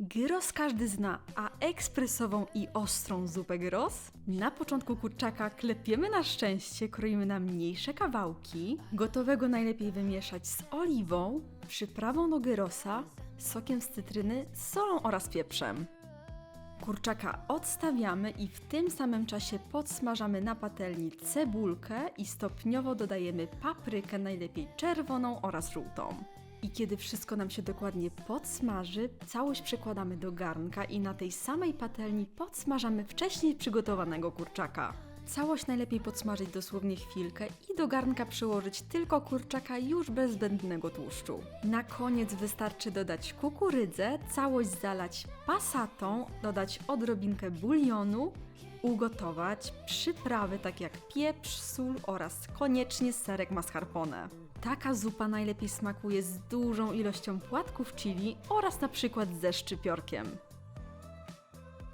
Gyros każdy zna, a ekspresową i ostrą zupę gyros? Na początku kurczaka klepiemy na szczęście, kroimy na mniejsze kawałki. Gotowego najlepiej wymieszać z oliwą, przyprawą do gyrosa, sokiem z cytryny, solą oraz pieprzem. Kurczaka odstawiamy i w tym samym czasie podsmażamy na patelni cebulkę i stopniowo dodajemy paprykę, najlepiej czerwoną oraz żółtą. I kiedy wszystko nam się dokładnie podsmaży, całość przekładamy do garnka i na tej samej patelni podsmażamy wcześniej przygotowanego kurczaka. Całość najlepiej podsmażyć dosłownie chwilkę i do garnka przyłożyć tylko kurczaka już bez zbędnego tłuszczu. Na koniec wystarczy dodać kukurydzę, całość zalać pasatą, dodać odrobinkę bulionu, ugotować przyprawy takie jak pieprz, sól oraz koniecznie serek mascarpone. Taka zupa najlepiej smakuje z dużą ilością płatków chili oraz na przykład ze szczypiorkiem.